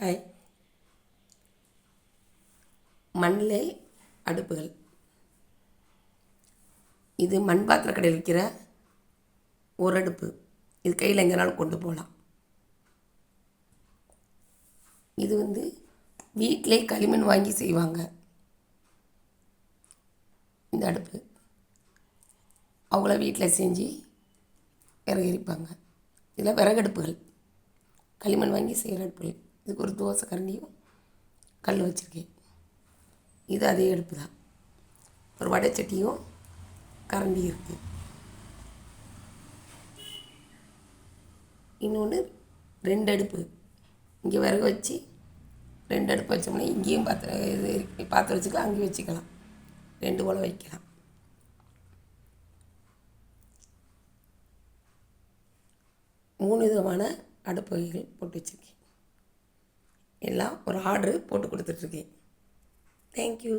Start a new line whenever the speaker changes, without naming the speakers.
Hi மண்ணில் அடுப்புகள். இது மண் பாத்திர கடையில் விற்கிற ஒரு அடுப்பு. இது கையில் எங்கேனாலும் கொண்டு போகலாம். இது வந்து வீட்டிலே களிமண் வாங்கி செய்வாங்க. இந்த அடுப்பு. அவங்கள வீட்டில் செஞ்சு விறகு எரிப்பாங்க. இதில் விறகடுப்புகள் களிமண் வாங்கி செய்கிற அடுப்புகள். இதுக்கு ஒரு தோசை கரண்டியும் கல் வச்சுருக்கேன். இது அதே அடுப்பு தான். ஒரு வடைச்சட்டியும் கரண்டி இருக்குது இன்னொன்று ரெண்டு அடுப்பு. இங்கே விறகு வச்சு ரெண்டு அடுப்பு வச்சோம்னா இங்கேயும் பாத்திரம் இது பாத்திரம் வச்சுக்கலாம் அங்கேயும் வச்சுக்கலாம். ரெண்டு போல் வைக்கலாம். மூணு விதமான அடுப்பு வகைகள் போட்டு வச்சுருக்கேன். எல்லாம் ஒரு ஆர்டரு போட்டு கொடுத்துட்ருக்கேன் தேங்க்யூ